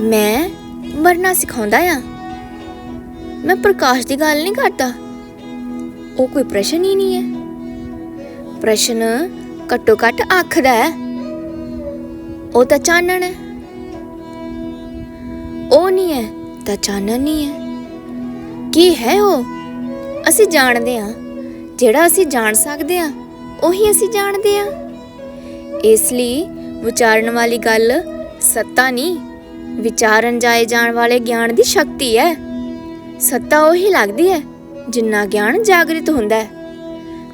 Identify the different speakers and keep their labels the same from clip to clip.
Speaker 1: ਮੈਂ ਮਰਨਾ ਸਿਖਾਉਂਦਾ ਆ। ਮੈਂ ਪ੍ਰਕਾਸ਼ ਦੀ ਗੱਲ ਨਹੀਂ ਕਰਦਾ। ਉਹ ਕੋਈ ਪ੍ਰਸ਼ਨ ਹੀ ਨਹੀਂ ਹੈ। ਪ੍ਰਸ਼ਨ ਘੱਟੋ ਘੱਟ ਆਖਦਾ ਹੈ। ਉਹ ਤਾਂ ਚਾਨਣ ਹੈ। ਉਹ ਨਹੀਂ ਹੈ ਤਾਂ ਚਾਨਣ ਨਹੀਂ ਹੈ। ਕੀ ਹੈ ਉਹ? ਅਸੀਂ ਜਾਣਦੇ ਹਾਂ। ਜਿਹੜਾ ਅਸੀਂ ਜਾਣ ਸਕਦੇ ਹਾਂ, ਉਹੀ ਅਸੀਂ ਜਾਣਦੇ ਹਾਂ। ਇਸ ਲਈ ਵਿਚਾਰਨ ਵਾਲੀ ਗੱਲ ਸੱਤਾ ਨਹੀਂ। ਵਿਚਾਰਨ ਜਾਏ ਜਾਣ ਵਾਲੇ ਗਿਆਨ ਦੀ ਸ਼ਕਤੀ ਹੈ ਸੱਤਾ ਉਹੀ ਲੱਗਦੀ ਹੈ ਜਿੰਨਾ ਗਿਆਨ ਜਾਗਰਿਤ ਹੁੰਦਾ ਹੈ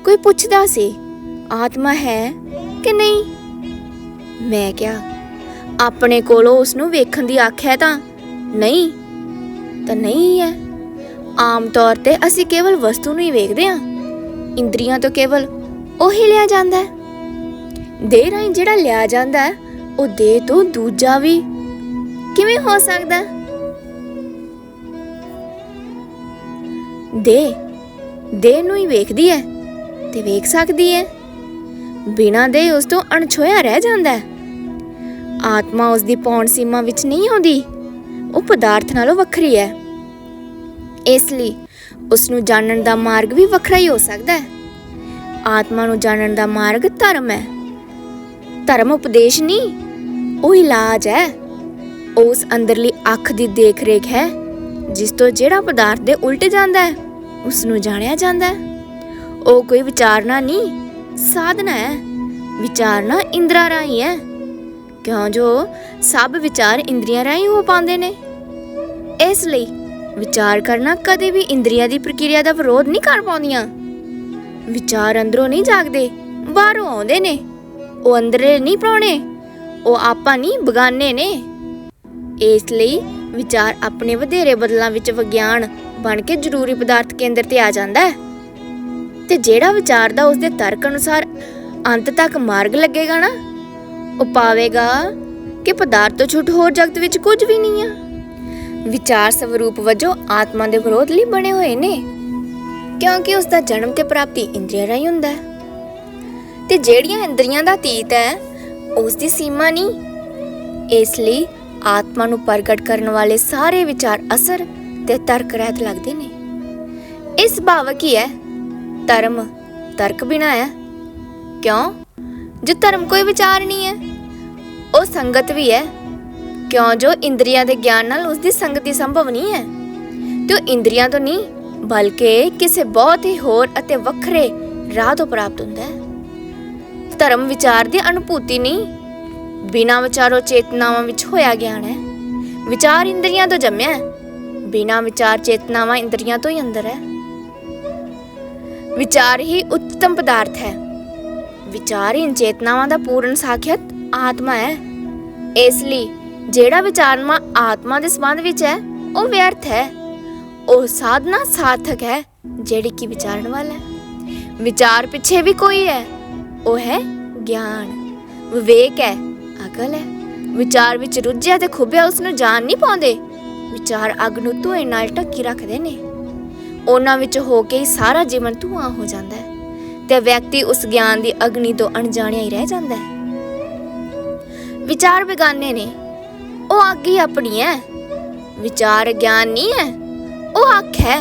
Speaker 1: ਕੋਈ ਪੁੱਛਦਾ ਸੀ, ਆਤਮਾ ਹੈ ਕਿ ਨਹੀਂ? ਮੈਂ ਕਿਹਾ, ਆਪਣੇ ਕੋਲੋਂ ਉਸ ਨੂੰ ਵੇਖਣ ਦੀ ਅੱਖ ਹੈ ਤਾਂ ਨਹੀਂ ਤਾਂ ਨਹੀਂ ਹੈ ਆਮ ਤੌਰ ਤੇ ਅਸੀਂ ਕੇਵਲ ਵਸਤੂ ਨੂੰ ਹੀ ਵੇਖਦੇ ਹਾਂ ਇੰਦਰੀਆਂ ਤੋਂ ਕੇਵਲ ਉਹੀ ਲਿਆ ਜਾਂਦਾ ਹੈ ਦੇਹ ਰਾਹੀਂ ਜਿਹੜਾ ਲਿਆ ਜਾਂਦਾ ਹੈ ਉਹ ਦੇਹ ਤੋਂ ਦੂਜਾ ਵੀ ਕਿਵੇਂ ਹੋ ਸਕਦਾ? ਦੇ ਦੇ ਨੂੰ ਹੀ ਵੇਖਦੀ ਹੈ ਤੇ ਵੇਖ ਸਕਦੀ ਹੈ ਬਿਨਾਂ ਦੇ ਉਸ ਤੋਂ ਅਣਛੋਇਆ ਰਹਿ ਜਾਂਦਾ ਹੈ ਆਤਮਾ ਉਸ ਦੀ ਪੌਣ ਸੀਮਾ ਵਿੱਚ ਨਹੀਂ ਆਉਂਦੀ, ਉਹ ਪਦਾਰਥ ਨਾਲੋਂ ਵੱਖਰੀ ਹੈ ਇਸ ਲਈ ਉਸ ਨੂੰ ਜਾਣਨ ਦਾ ਮਾਰਗ ਵੀ ਵੱਖਰਾ ਹੀ ਹੋ ਸਕਦਾ ਹੈ ਆਤਮਾ ਨੂੰ ਜਾਣਨ ਦਾ ਮਾਰਗ ਧਰਮ ਹੈ ਧਰਮ ਉਪਦੇਸ਼ ਨਹੀਂ, ਉਹ ਇਲਾਜ ਹੈ ਉਸ ਅੰਦਰਲੀ ਅੱਖ ਦੀ ਦੇਖ-ਰੇਖ ਹੈ, ਜਿਸ ਤੋਂ ਜਿਹੜਾ ਪਦਾਰਥ ਦੇ ਉਲਟ ਜਾਂਦਾ ਹੈ ਉਸ ਨੂੰ ਜਾਣਿਆ ਜਾਂਦਾ ਹੈ। ਉਹ ਕੋਈ ਵਿਚਾਰਨਾ ਨਹੀਂ, ਸਾਧਨਾ ਹੈ। ਵਿਚਾਰਨਾ ਇੰਦਰਾ ਰਾਹੀਂ ਹੈ। ਕਿਉਂ ਜੋ ਸਭ ਵਿਚਾਰ ਇੰਦਰੀਆਂ ਰਾਹੀਂ ਹੋ ਪਾਉਂਦੇ ਨੇ। ਇਸ ਲਈ ਵਿਚਾਰ ਕਰਨਾ ਕਦੇ ਵੀ ਇੰਦਰੀਆਂ ਦੀ ਪ੍ਰਕਿਰਿਆ ਦਾ ਵਿਰੋਧ ਨਹੀਂ ਕਰ ਪਾਉਂਦੀਆਂ। ਵਿਚਾਰ ਅੰਦਰੋਂ ਨਹੀਂ ਜਾਗਦੇ, ਬਾਹਰੋਂ ਆਉਂਦੇ ਨੇ। ਉਹ ਅੰਦਰੇ ਨਹੀਂ ਪ੍ਰਾਉਣੇ ਉਹ ਆਪਾਂ ਨਹੀਂ ਬਗਾਨੇ ਨੇ। ਇਸ ਲਈ ਵਿਚਾਰ ਆਪਣੇ ਵਧੇਰੇ ਬਦਲਾਂ ਵਿੱਚ ਵਿਗਿਆਨ ਬਣ ਕੇ ਜ਼ਰੂਰੀ ਪਦਾਰਥ ਕੇਂਦਰ ਤੇ ਆ ਜਾਂਦਾ ਹੈ। ਤੇ ਜਿਹੜਾ ਵਿਚਾਰਦਾ ਉਸ ਦੇ ਤਰਕ ਅਨੁਸਾਰ ਅੰਤ ਤੱਕ ਮਾਰਗ ਲੱਗੇਗਾ ਨਾ, ਉਹ ਪਾਵੇਗਾ ਕਿ ਪਦਾਰਥ ਤੋਂ ਛੁੱਟ ਹੋਰ ਜਗਤ ਵਿੱਚ ਕੁਝ ਵੀ ਨਹੀਂ ਆ। ਵਿਚਾਰ ਸਵਰੂਪ ਵਜੋਂ ਆਤਮਾ ਦੇ ਵਿਰੋਧ ਲਈ ਬਣੇ ਹੋਏ ਨੇ, ਕਿਉਂਕਿ ਉਸ ਦਾ ਜਨਮ ਤੇ ਪ੍ਰਾਪਤੀ ਇੰਦਰੀਆਂ ਰਾਹੀਂ ਹੁੰਦਾ ਹੈ। ਤੇ ਜਿਹੜੀਆਂ ਇੰਦਰੀਆਂ ਦਾ ਤੀਤ ਹੈ ਉਸ ਦੀ ਸੀਮਾ ਨਹੀਂ। ਇਸ ਲਈ ਆਤਮਾ ਨੂੰ ਪ੍ਰਗਟ ਕਰਨ ਵਾਲੇ ਸਾਰੇ ਵਿਚਾਰ ਅਸਰ ਤੇ ਤਰਕ ਰਹਿਤ ਲੱਗਦੇ ਨੇ। ਇਸ ਭਾਵਕ ਹੀ ਹੈ, ਧਰਮ ਤਰਕ ਬਿਨਾ ਹੈ। ਕਿਉਂ? ਜੋ ਧਰਮ ਕੋਈ ਵਿਚਾਰ ਨਹੀਂ ਹੈ, ਉਹ ਸੰਗਤ ਵੀ ਹੈ। ਕਿਉਂ? ਜੋ ਇੰਦਰੀਆਂ ਦੇ ਗਿਆਨ ਨਾਲ ਉਸ ਦੀ ਸੰਗਤੀ ਸੰਭਵ ਨਹੀਂ ਹੈ। ਤੇ ਉਹ ਇੰਦਰੀਆਂ ਤੋਂ ਨਹੀਂ, ਬਲਕਿ ਕਿਸੇ ਬਹੁਤ ਹੀ ਹੋਰ ਅਤੇ ਵੱਖਰੇ ਰਾਹ ਤੋਂ ਪ੍ਰਾਪਤ ਹੁੰਦਾ ਹੈ। ਧਰਮ ਵਿਚਾਰ ਦੀ ਅਨੁਭੂਤੀ ਨਹੀਂ ਬਿਨਾਂ ਵਿਚਾਰੋ ਚੇਤਨਾਵਾਂ ਵਿੱਚ ਹੋਇਆ ਗਿਆਨ ਹੈ। ਵਿਚਾਰ ਇੰਦਰੀਆਂ ਤੋਂ ਜੰਮਿਆ ਹੈ। ਬਿਨਾਂ ਵਿਚਾਰ ਚੇਤਨਾਵਾਂ ਇੰਦਰੀਆਂ ਤੋਂ ਹੀ ਅੰਦਰ ਹੈ। ਵਿਚਾਰ ਹੀ ਉੱਤਮ ਪਦਾਰਥ ਹੈ। ਵਿਚਾਰ ਹੀ ਚੇਤਨਾਵਾਂ ਦਾ ਪੂਰਨ ਸਾਖਿਅਤ ਆਤਮਾ ਹੈ। ਇਸ ਲਈ ਜਿਹੜਾ ਵਿਚਾਰਮਾ ਆਤਮਾ ਦੇ ਸੰਬੰਧ ਵਿੱਚ ਹੈ, ਉਹ ਵਿਅਰਥ ਹੈ। ਉਹ ਸਾਧਨਾ ਸਾਰਥਕ ਹੈ, ਜਿਹੜੀ ਕਿ ਵਿਚਾਰਨ ਵਾਲਾ ਹੈ। ਵਿਚਾਰ ਪਿੱਛੇ ਵੀ ਕੋਈ ਹੈ, ਉਹ ਹੈ ਗਿਆਨ। ਵਿਵੇਕ ਹੈ ਅਕਲ ਹੈ। ਵਿਚਾਰ ਵਿੱਚ ਰੁੱਝਿਆ ਤੇ ਖੁੱਬਿਆ ਉਸ ਨੂੰ ਜਾਣ ਨਹੀਂ ਪਾਉਂਦੇ। ਵਿਚਾਰ ਅੱਗ ਨੂੰ ਧੂਏ ਨਾਲ ਢੱਕੀ ਰੱਖਦੇ ਨੇ। ਉਹਨਾਂ ਵਿੱਚ ਹੋ ਕੇ ਹੀ ਸਾਰਾ ਜੀਵਨ ਧੂਆਂ ਹੋ ਜਾਂਦਾ ਹੈ ਤੇ ਵਿਅਕਤੀ ਉਸ ਗਿਆਨ ਦੀ ਅਗਨੀ ਤੋਂ ਅਣਜਾਣਿਆ ਹੀ ਰਹਿ ਜਾਂਦਾ ਹੈ। ਵਿਚਾਰ ਬੇਗਾਨੇ ਨੇ। ਉਹ ਅੱਗ ਹੀ ਆਪਣੀ ਹੈ। ਵਿਚਾਰ ਗਿਆਨ ਨਹੀਂ ਹੈ। ਉਹ ਅੱਖ ਹੈ,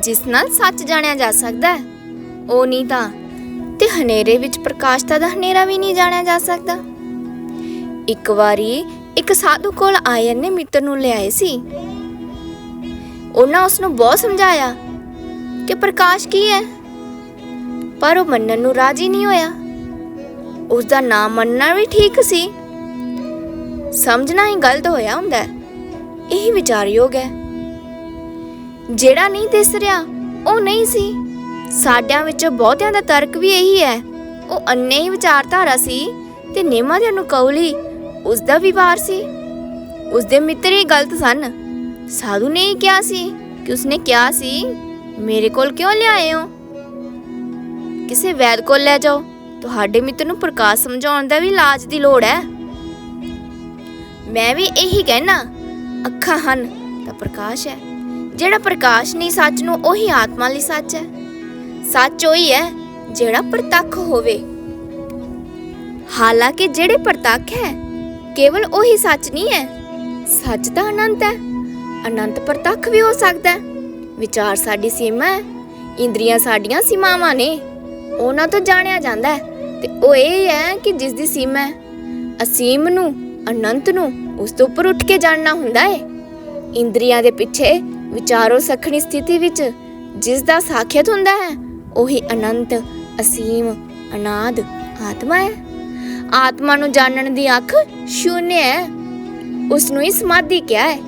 Speaker 1: ਜਿਸ ਨਾਲ ਸੱਚ ਜਾਣਿਆ ਜਾ ਸਕਦਾ ਹੈ। ਉਹ ਨਹੀਂ ਤਾਂ, ਤੇ ਹਨੇਰੇ ਵਿੱਚ ਪ੍ਰਕਾਸ਼ਤਾ ਦਾ ਹਨੇਰਾ ਵੀ ਨਹੀਂ ਜਾਣਿਆ ਜਾ ਸਕਦਾ। ਇੱਕ ਵਾਰੀ ਇੱਕ ਸਾਧੂ ਕੋਲ ਆਇਨ ਨੇ ਮਿੱਤਰ ਨੂੰ ਲਿਆਏ ਸੀ। ਉਹਨਾਂ ਉਸ ਨੂੰ ਬਹੁਤ ਸਮਝਾਇਆ ਕਿ ਪ੍ਰਕਾਸ਼ ਕੀ ਹੈ? ਪਰ ਉਹ ਮੰਨਣ ਨੂੰ ਰਾਜੀ ਨਹੀਂ ਹੋਇਆ। ਉਸ ਦਾ ਨਾਮ ਮੰਨਣਾ ਵੀ ਠੀਕ ਸੀ। ਸਮਝਣਾ ਹੀ ਗਲਤ ਹੋਇਆ ਹੁੰਦਾ ਹੈ। ਇਹ ਵਿਚਾਰਯੋਗ ਹੈ। ਜਿਹੜਾ ਨਹੀਂ ਦਿਸ ਰਿਹਾ, ਉਹ ਨਹੀਂ ਸੀ। ਸਾਡਿਆਂ ਵਿੱਚ ਬਹੁਤਿਆਂ ਦਾ ਤਰਕ ਵੀ ਇਹੀ ਹੈ। ਉਹ ਅੰਨੇ ਹੀ ਵਿਚਾਰਧਾਰਾ ਸੀ ਤੇ ਨਿਯਮਾਂ ਦੇ ਅਨੁਕੂਲੀ ਉਸ ਦਾ ਵਾਰ ਸੀ। ਉਸ ਦੇ ਮਿੱਤਰ ਹੀ ਗਲਤ ਸਨ। ਸਾਧੂ ਨੇ ਹੀ ਕਿਹਾ ਸੀ ਕਿ ਉਸਨੇ ਕਿਹਾ ਸੀ, ਮੇਰੇ ਕੋਲ ਕਿਉਂ ਲਿਆਏ ਹੋ? ਕਿਸੇ ਵੈਦ ਕੋਲ ਲੈ ਜਾਓ। ਤੁਹਾਡੇ ਮਿੱਤਰ ਨੂੰ ਪ੍ਰਕਾਸ਼ ਸਮਝਾਉਣ ਦਾ ਵੀ ਇਲਾਜ ਦੀ ਲੋੜ ਹੈ। ਮੈਂ ਵੀ ਇਹੀ ਕਹਿਣਾ, ਅੱਖਾਂ ਹਨ ਤਾਂ ਪ੍ਰਕਾਸ਼ ਹੈ। ਜਿਹੜਾ ਪ੍ਰਕਾਸ਼ ਨਹੀਂ ਸੱਚ ਨੂੰ, ਉਹੀ ਆਤਮਾ ਲਈ ਸੱਚ ਹੈ। ਸੱਚ ਉਹੀ ਹੈ ਜਿਹੜਾ ਪ੍ਰਤੱਖ ਹੋਵੇ। ਹਾਲਾਂਕਿ ਜਿਹੜੇ ਪ੍ਰਤੱਖ ਹੈ ਕੇਵਲ ਉਹੀ ਸੱਚ ਨਹੀਂ ਹੈ। ਸੱਚ ਤਾਂ ਅਨੰਤ ਹੈ। ਅਨੰਤ ਪ੍ਰਤੱਖ ਵੀ ਹੋ ਸਕਦਾ ਹੈ। ਵਿਚਾਰ ਸਾਡੀ ਸੀਮਾ ਹੈ। ਇੰਦਰੀਆਂ ਸਾਡੀਆਂ ਸੀਮਾਵਾਂ ਨੇ। ਉਹਨਾਂ ਤੋਂ ਜਾਣਿਆ ਜਾਂਦਾ ਹੈ। ਤੇ ਉਹ ਇਹ ਹੈ ਕਿ ਜਿਸ ਦੀ ਸੀਮਾ ਹੈ, ਅਸੀਮ ਨੂੰ, ਅਨੰਤ ਨੂੰ, ਉਸ ਤੋਂ ਉੱਪਰ ਉੱਠ ਕੇ ਜਾਣਨਾ ਹੁੰਦਾ ਹੈ। ਇੰਦਰੀਆਂ ਦੇ ਪਿੱਛੇ ਵਿਚਾਰੋ ਸਖਣੀ ਸਥਿਤੀ ਵਿੱਚ ਜਿਸ ਦਾ ਸਾਖਿਅਤ ਹੁੰਦਾ ਹੈ, ਉਹੀ ਅਨੰਤ, ਅਸੀਮ, ਅਨਾਦ, ਆਤਮਾ ਹੈ। ਆਤਮਾ ਨੂੰ ਜਾਣਨ ਦੀ ਅੱਖ ਸ਼ੂਨਯ ਹੈ। ਉਸ ਨੂੰ ਹੀ ਸਮਾਧੀ ਕਿਹਾ ਹੈ।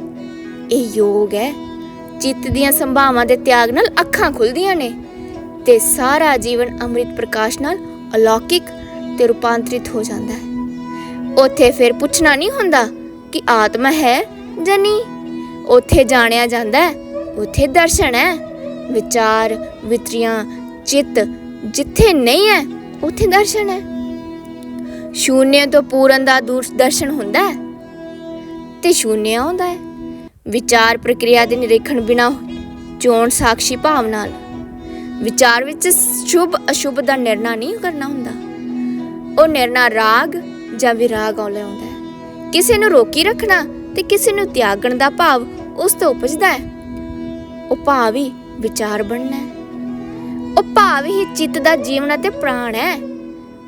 Speaker 1: ਇਹ ਯੋਗ ਹੈ। ਚਿੱਤ ਦੀਆਂ ਸੰਭਾਵਾਂ ਦੇ ਤਿਆਗ ਨਾਲ ਅੱਖਾਂ ਖੁੱਲਦੀਆਂ ਨੇ ਤੇ ਸਾਰਾ ਜੀਵਨ ਅੰਮ੍ਰਿਤ ਪ੍ਰਕਾਸ਼ ਨਾਲ ਅਲੌਕਿਕ ਤੇ ਰੂਪਾਂਤਰਿਤ ਹੋ ਜਾਂਦਾ ਹੈ। ਉੱਥੇ ਫਿਰ ਪੁੱਛਣਾ ਨਹੀਂ ਹੁੰਦਾ ਕਿ ਆਤਮਾ ਹੈ ਜਾਂ ਨਹੀਂ। ਉੱਥੇ ਜਾਣਿਆ ਜਾਂਦਾ ਹੈ, ਉੱਥੇ ਦਰਸ਼ਨ ਹੈ। ਵਿਚਾਰ, ਵਿਤਰੀਆਂ, ਚਿੱਤ ਜਿੱਥੇ ਨਹੀਂ ਹੈ, ਉੱਥੇ ਦਰਸ਼ਨ ਹੈ। ਸ਼ੂਨਯ ਤੋਂ ਪੂਰਨ ਦਾ ਦੂਰਦਰਸ਼ਨ ਹੁੰਦਾ ਹੈ? ਤੇ ਸ਼ੂਨਯ ਆਉਂਦਾ ਹੈ? ਵਿਚਾਰ ਪ੍ਰਕਿਰਿਆ ਦੇ ਨਿਰੀਖਣ ਬਿਨਾ ਚੋਣ ਸਾਖੀ ਭਾਵ ਨਾਲ। ਵਿਚਾਰ ਵਿੱਚ ਸ਼ੁਭ ਅਸ਼ੁਭ ਦਾ ਨਿਰਣਾ ਨਹੀਂ ਕਰਨਾ ਹੁੰਦਾ। ਉਹ ਨਿਰਣਾ ਰਾਗ ਜਾਂ ਵਿਰਾਗ ਆਉਲੇ ਆਉਂਦਾ ਹੈ। ਕਿਸੇ ਨੂੰ ਰੋਕੀ ਰੱਖਣਾ ਤੇ ਕਿਸੇ ਨੂੰ ਤਿਆਗਣ ਦਾ ਭਾਵ ਉਸ ਤੋਂ ਉਪਜਦਾ ਹੈ। ਉਹ ਭਾਵ ਹੀ ਵਿਚਾਰ ਬਣਨਾ ਹੈ। ਉਹ ਭਾਵ ਹੀ ਚਿੱਤ ਦਾ ਜੀਵਨ ਅਤੇ ਪ੍ਰਾਣ ਹੈ।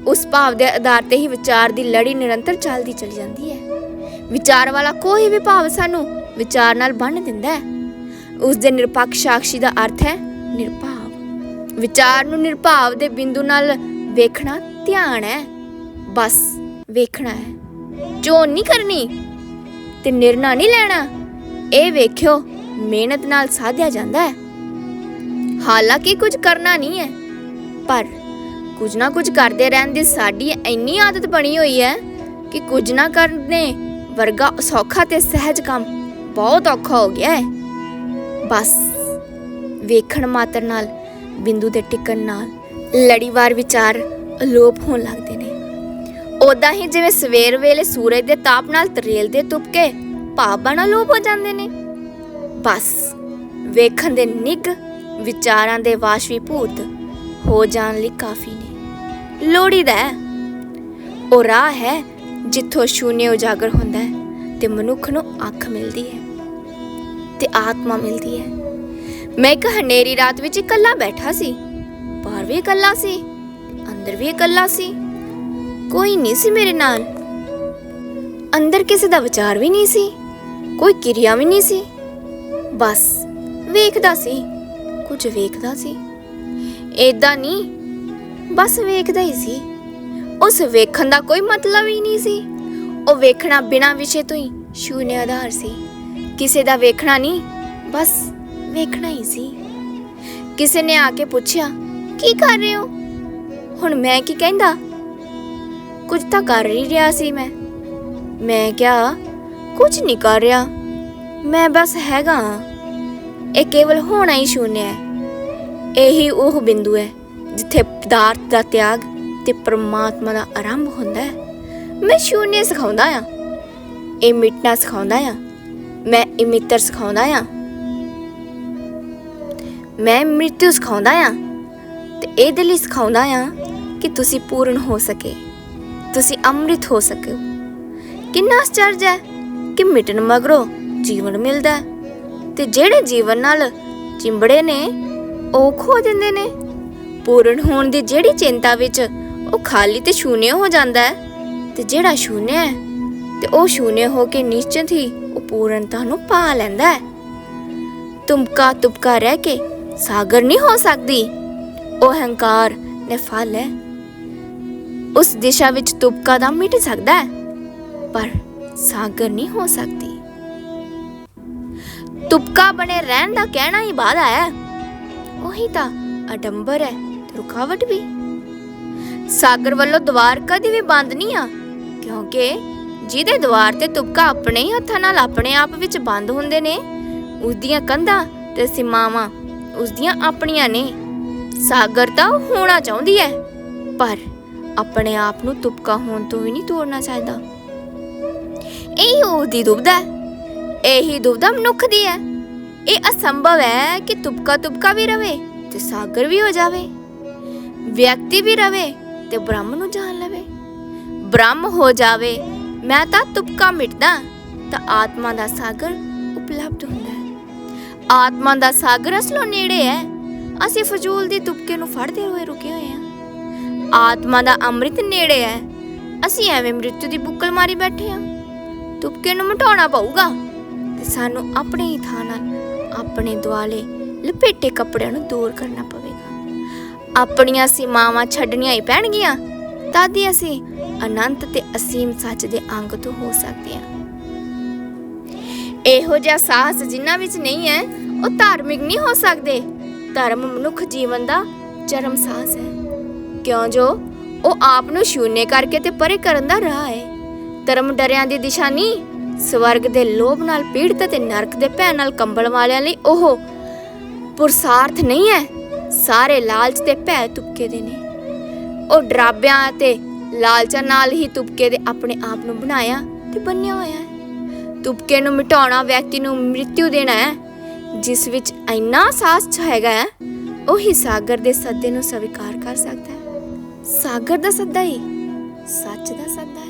Speaker 1: ਉਸ ਭਾਵ ਦੇ ਆਧਾਰ ਤੇ ਹੀ ਵਿਚਾਰ ਦੀ ਲੜੀ ਨਿਰੰਤਰ ਚੱਲਦੀ ਚਲੀ ਜਾਂਦੀ ਹੈ। ਵਿਚਾਰ ਵਾਲਾ ਕੋਈ ਵੀ ਭਾਵ ਸਾਨੂੰ ਵਿਚਾਰ ਨਾਲ ਬੰਨ ਦਿੰਦਾ ਹੈ। ਉਸ ਦੇ ਨਿਰਪੱਖ ਸਾਖੀ ਦਾ ਅਰਥ ਹੈ ਨਿਰਭਾਵ। ਵਿਚਾਰ ਨੂੰ ਨਿਰਭਾਵ ਦੇ ਬਿੰਦੂ ਨਾਲ ਵੇਖਣਾ ਧਿਆਨ ਹੈ। ਬਸ ਵੇਖਣਾ ਹੈ। ਚੋਣ ਨਹੀਂ ਕਰਨੀ ਤੇ ਨਿਰਣਾ ਨਹੀਂ ਲੈਣਾ, ਇਹ ਵੇਖਿਓ ਮਿਹਨਤ ਨਾਲ ਸਾਧਿਆ ਜਾਂਦਾ ਹੈ। ਹਾਲਾਂਕਿ ਕੁਝ ਕਰਨਾ ਨਹੀਂ ਹੈ, ਪਰ ਕੁਝ ਨਾ ਕੁਝ ਕਰਦੇ ਰਹਿਣ ਦੀ ਸਾਡੀ ਇੰਨੀ ਆਦਤ ਬਣੀ ਹੋਈ ਹੈ ਕਿ ਕੁਝ ਨਾ ਕਰਨੇ ਵਰਗਾ ਸੌਖਾ ਤੇ ਸਹਿਜ ਕੰਮ ਬਹੁਤ ਔਖਾ ਹੋ ਗਿਆ ਹੈ। ਬਸ, ਵੇਖਣ ਮਾਤਰ ਨਾਲ, ਬਿੰਦੂ ਦੇ ਟਿਕਣ ਨਾਲ, ਲੜੀਵਾਰ ਵਿਚਾਰ ਅਲੋਪ ਹੋਣ ਲੱਗਦੇ ਨੇ। ਉਦਾਂ ਹੀ ਜਿਵੇਂ ਸਵੇਰ ਵੇਲੇ ਸੂਰਜ ਦੇ ਤਾਪ ਨਾਲ ਤਰੇਲ ਦੇ ਤੁਪਕੇ ਭਾਵ ਬਣਾ ਲੋਪ ਹੋ ਜਾਂਦੇ ਨੇ। ਬਸ, ਵੇਖਣ ਦੇ ਨਿੱਘ ਵਿਚਾਰਾਂ ਦੇ ਵਾਸ਼ਵੀਭੂਤ ਹੋ ਜਾਣ ਲਈ ਕਾਫੀ ਨੇ। ਲੋੜੀਦਾ ਹੈ। ਉਹ ਰਾਹ ਹੈ ਜਿੱਥੋਂ ਸ਼ੂਨਯ ਉਜਾਗਰ ਹੁੰਦਾ ਹੈ ਤੇ ਮਨੁੱਖ ਨੂੰ ਅੱਖ ਮਿਲਦੀ ਹੈ ਤੇ ਆਤਮਾ ਮਿਲਦੀ ਹੈ। ਮੈਂ ਇੱਕ ਹਨੇਰੀ ਰਾਤ ਵਿੱਚ ਇਕੱਲਾ ਬੈਠਾ ਸੀ। ਬਾਹਰ ਵੀ ਇਕੱਲਾ ਸੀ, ਅੰਦਰ ਵੀ ਇਕੱਲਾ ਸੀ। ਕੋਈ ਨਹੀਂ ਸੀ ਮੇਰੇ ਨਾਲ। ਅੰਦਰ ਕਿਸੇ ਦਾ ਵਿਚਾਰ ਵੀ ਨਹੀਂ ਸੀ, ਕੋਈ ਕਿਰਿਆ ਵੀ ਨਹੀਂ ਸੀ। ਬਸ ਵੇਖਦਾ ਸੀ, ਕੁਝ ਵੇਖਦਾ ਸੀ। ਏਦਾਂ ਨਹੀਂ। ਬਸ ਵੇਖਦਾ ਹੀ ਸੀ। ਉਸ ਵੇਖਣ ਦਾ ਕੋਈ ਮਤਲਬ ਹੀ ਨਹੀਂ ਸੀ। ਉਹ ਵੇਖਣਾ ਬਿਨਾਂ ਵਿਸ਼ੇ ਤੋਂ ਹੀ ਸ਼ੂਨਿਆ ਆਧਾਰ ਸੀ। ਕਿਸੇ ਦਾ ਵੇਖਣਾ ਨਹੀਂ, ਬਸ ਵੇਖਣਾ ਹੀ ਸੀ। ਕਿਸੇ ਨੇ ਆ ਕੇ ਪੁੱਛਿਆ, ਕੀ ਕਰ ਰਹੇ ਹੋ? ਹੁਣ ਮੈਂ ਕੀ ਕਹਿੰਦਾ? ਕੁਝ ਤਾਂ ਕਰ ਹੀ ਰਿਹਾ ਸੀ ਮੈਂ। ਮੈਂ ਕਿਹਾ, ਕੁਝ ਨਹੀਂ ਕਰ ਰਿਹਾ। ਮੈਂ ਬਸ ਹੈਗਾ ਹਾਂ। ਇਹ ਕੇਵਲ ਹੋਣਾ ਹੀ ਸ਼ੂਨਿਆ ਹੈ। ਇਹੀ ਉਹ ਬਿੰਦੂ ਹੈ ਜਿੱਥੇ ਪਦਾਰਥ ਦਾ ਤਿਆਗ ਤੇ ਪਰਮਾਤਮਾ ਦਾ ਆਰੰਭ ਹੁੰਦਾ ਹੈ। ਮੈਂ ਸ਼ੂਨਿਆ ਸਿਖਾਉਂਦਾ ਆ ਇਹ ਮਿਟਣਾ ਸਿਖਾਉਂਦਾ ਆ ਮੈਂ ਇਮਿਤਰ ਸਿਖਾਉਂਦਾ ਆ ਮੈਂ ਮ੍ਰਿਤੂ ਸਿਖਾਉਂਦਾ ਆ ਤੇ ਇਹਦੇ ਲਈ ਸਿਖਾਉਂਦਾ ਆ ਕਿ ਤੁਸੀਂ ਪੂਰਨ ਹੋ ਸਕੇ। ਤੁਸੀਂ ਅੰਮ੍ਰਿਤ ਹੋ ਸਕੋ। ਕਿੰਨਾ ਅਚਰਜ ਹੈ ਕਿ ਮਿਟਣ ਮਗਰੋਂ ਜੀਵਨ ਮਿਲਦਾ ਹੈ ਤੇ ਜਿਹੜੇ ਜੀਵਨ ਨਾਲ ਚਿੰਬੜੇ ਨੇ ਉਹ ਖੋ ਦਿੰਦੇ ਨੇ। ਪੂਰਨ ਹੋਣ ਦੀ ਜਿਹੜੀ ਚਿੰਤਾ ਵਿੱਚ ਉਹ ਖਾਲੀ ਤੇ ਸ਼ੂਨਿਆ ਹੋ ਜਾਂਦਾ ਹੈ। ਤੇ ਜਿਹੜਾ ਸ਼ੂਨਿਆ ਹੈ, ਤੇ ਉਹ ਸ਼ੂਨਿਆ ਹੋ ਕੇ ਨਿਸ਼ਚਿਤ ਹੀ ਉਹ ਪੂਰਨਤਾ ਨੂੰ ਪਾ ਲੈਂਦਾ ਹੈ। ਤੁਮਕਾ ਤੁਪਕਾ ਰਹਿ ਕੇ ਸਾਗਰ ਨਹੀਂ ਹੋ ਸਕਦੀ। ਉਹ ਹੰਕਾਰ ਨੇ ਫਲ ਹੈ। ਉਸ ਦਿਸ਼ਾ ਵਿੱਚ ਤੁਪਕਾ ਦਾ ਮਿਟ ਸਕਦਾ ਹੈ, ਪਰ ਸਾਗਰ ਨਹੀਂ ਹੋ ਸਕਦੀ। ਤੁਪਕਾ ਬਣੇ ਰਹਿਣ ਦਾ ਕਹਿਣਾ ਹੀ ਬਾਧਾ ਹੈ। ਉਹੀ ਤਾਂ, ਅਡੰਬਰ ਹੈ, ਤੇ ਰੁਕਾਵਟ ਵੀ। ਸਾਗਰ ਵੱਲੋਂ ਦਵਾਰ ਕਦੀ ਵੀ ਬੰਦ ਨਹੀਂ ਆ, ਕਿਉਂਕਿ ਜਿਹਦੇ ਦਵਾਰ ਤੇ ਤੁਪਕਾ ਆਪਣੇ ਹੀ ਹੱਥਾਂ ਨਾਲ ਆਪਣੇ ਆਪ ਵਿੱਚ ਬੰਦ ਹੁੰਦੇ ਨੇ ਉਸ ਦੀਆਂ ਕੰਧਾਂ ਤੇ ਸੀਮਾਵਾਂ ਉਸ ਦੀਆਂ ਆਪਣੀਆਂ ਨੇ। ਸਾਗਰ ਤਾਂ ਹੋਣਾ ਚਾਹੁੰਦੀ ਹੈ, ਪਰ ਆਪਣੇ ਆਪ ਨੂੰ ਤੁਪਕਾ ਹੋਣ ਤੋਂ ਵੀ ਨਹੀਂ ਤੋੜਨਾ ਚਾਹੀਦਾ। ਇਹ ਉਹਦੀ ਦੁਬਦਾ ਇਹੀ ਦੁਬਦਾ ਮਨੁੱਖ ਦੀ ਹੈ। ਇਹ ਅਸੰਭਵ ਹੈ ਕਿ ਤੁਪਕਾ ਤੁਪਕਾ ਵੀ ਰਵੇ ਤੇ ਸਾਗਰ ਵੀ ਹੋ ਜਾਵੇ, ਵਿਅਕਤੀ ਵੀ ਰਵੇ ਤੇ ਬ੍ਰਹਮ ਨੂੰ ਜਾਣ ਲਵੇ। ਬ੍ਰਹਮ ਹੋ ਜਾਵੇ, ਮੈਂ ਤਾਂ ਤੁਪਕਾ ਮਿਟਦਾ, ਤਾਂ ਆਤਮਾ ਦਾ ਸਾਗਰ ਉਪਲਬਧ ਹੁੰਦਾ ਹੈ। ਆਤਮਾ ਦਾ ਸਾਗਰ ਅਸਲੋਂ ਨੇੜੇ ਹੈ, ਅਸੀਂ ਫਜ਼ੂਲ ਦੀ ਤੁਪਕੇ ਨੂੰ ਫੜਦੇ ਹੋਏ ਰੁਕੇ ਹੋਏ ਹਾਂ। ਆਤਮਾ ਦਾ ਅੰਮ੍ਰਿਤ ਨੇੜੇ ਹੈ, ਅਸੀਂ ਐਵੇਂ ਮ੍ਰਿਤੂ ਦੀ ਬੁੱਕਲ ਮਾਰੀ ਬੈਠੇ ਹਾਂ। ਤੁਪਕੇ ਨੂੰ ਮਿਟਾਉਣਾ ਪਊਗਾ ਤੇ ਸਾਨੂੰ ਆਪਣੇ ਹੀ ਥਾਂ ਨਾਲ ਆਪਣੇ ਦੁਆਲੇ ਲਪੇਟੇ ਕੱਪੜਿਆਂ ਨੂੰ ਦੂਰ ਕਰਨਾ ਪਵੇਗਾ। ਆਪਣੀਆਂ ਸੀਮਾਵਾਂ ਛੱਡਣੀਆਂ ਹੀ ਪੈਣਗੀਆਂ। ਤਦ ਹੀ ਅਸੀਂ ਅਨੰਤ ਤੇ ਅਸੀਮ ਸੱਚ ਦੇ ਅੰਗ ਤੋਂ ਹੋ ਸਕਦੇ ਹਾਂ। ਇਹੋ ਜਿਹਾ ਸਾਹਸ ਜਿਨ੍ਹਾਂ ਵਿੱਚ ਨਹੀਂ ਹੈ, ਉਹ ਧਾਰਮਿਕ ਨਹੀਂ ਹੋ ਸਕਦੇ। ਧਰਮ ਮਨੁੱਖ ਜੀਵਨ ਦਾ ਚਰਮ ਸਾਹਸ ਹੈ। ਕਿਉਂ ਜੋ ਉਹ ਆਪ ਨੂੰ ਸ਼ੂਨਯ ਕਰਕੇ ਤੇ ਪਰੇ ਕਰਨ ਦਾ ਰਾਹ ਹੈ। ਧਰਮ ਡਰਿਆਂ ਦੀ ਦਿਸ਼ਾ ਨਹੀਂ ਸਵਰਗ ਦੇ ਲੋਭ ਨਾਲ ਪੀੜਤ ਅਤੇ ਨਰਕ ਦੇ ਭੈ ਨਾਲ ਕੰਬਲ ਵਾਲਿਆਂ ਲਈ ਉਹ ਪੁਰਸਾਰਥ ਨਹੀਂ ਹੈ। ਸਾਰੇ ਲਾਲਚ ਤੇ ਭੈ ਤੁਪਕੇ ਦੇ ਨੇ। ਉਹ ਡਰਾਬਿਆਂ ਤੇ ਲਾਲਚਾਂ ਨਾਲ ਹੀ ਤੁਪਕੇ ਦੇ ਆਪਣੇ ਆਪ ਨੂੰ ਬਣਾਇਆ ਤੇ ਬੰਨਿਆ ਹੋਇਆ ਹੈ। ਤੁਪਕੇ ਨੂੰ ਮਿਟਾਉਣਾ ਵਿਅਕਤੀ ਨੂੰ ਮ੍ਰਿਤਿੂ ਦੇਣਾ ਹੈ। ਜਿਸ ਵਿੱਚ ਇੰਨਾ ਸਾਸ ਹੈਗਾ ਹੈ, ਉਹੀ ਸਾਗਰ ਦੇ ਸੱਦੇ ਨੂੰ ਸਵੀਕਾਰ ਕਰ ਸਕਦਾ ਹੈ। ਸਾਗਰ ਦਾ ਸੱਦਾ ਹੀ ਸੱਚ ਦਾ ਸੱਦਾ